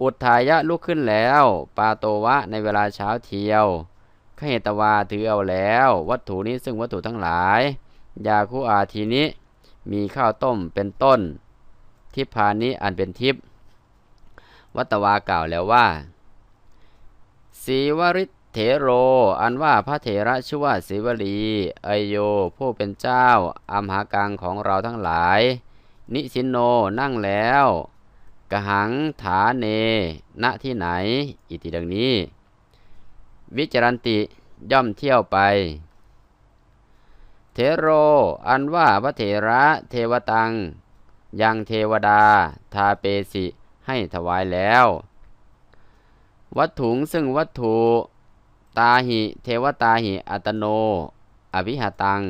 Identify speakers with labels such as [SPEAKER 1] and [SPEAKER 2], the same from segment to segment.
[SPEAKER 1] อุทายะลุกขึ้นแล้ว ปาโตวะในเวลาเช้าเที่ยวขเหตวาถือเอาแล้ว วัตถุนี้ซึ่งวัตถุทั้งหลาย ยาคุอาทีนี้ มีข้าวต้มเป็นต้น ทิพานี้อันเป็นทิพวัตวากล่าวแล้วว่าสีวริเถโร อันว่าพระเถระชื่อว่าสีวลีอโย ผู้เป็นเจ้าอัมหากังของเราทั้งหลาย นิสินโนนั่งแล้ว กหังฐาเน ณ ที่ไหน อิติดังนี้ วิจารันติย่อมเที่ยวไป เทโร อันว่าพระเถระเทวตัง ยังเทวดา ทาเปสิให้ถวายแล้ว วัตถุงซึ่งวัตถุตาหิ เทวตาหิ อัตโนอภิหตัง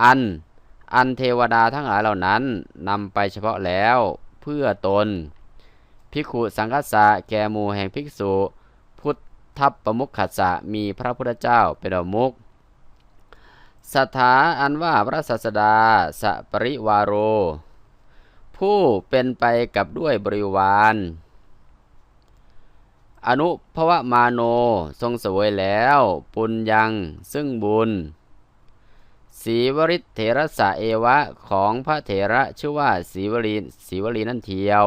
[SPEAKER 1] อัน อันเทวดาทั้งหลายเหล่านั้นนำไปเฉพาะแล้วเพื่อตน ภิกขุสังฆสะแก่หมู่แห่งภิกษุ พุทธประมุขขัสสะมีพระพุทธเจ้าเป็นประมุขสถาอันว่าพระศาสดาสปริวาโร ผู้เป็นไปกับด้วยบริวาร อนุภวมาโนทรงสวยแล้ว ปุญญังซึ่งบุญสีวริเถระสะเอวะของพระเถระชื่อว่าสีวลีสีวลีนั่นเทียว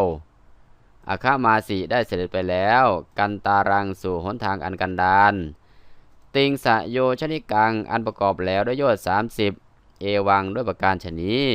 [SPEAKER 1] อาคามาสีได้เสด็จไปแล้ว กันตารังสู่หนทางอันกันดานติงสะโยชนิกังอันประกอบแล้วด้วยยอดสามสิบเอวังด้วยประการชนี้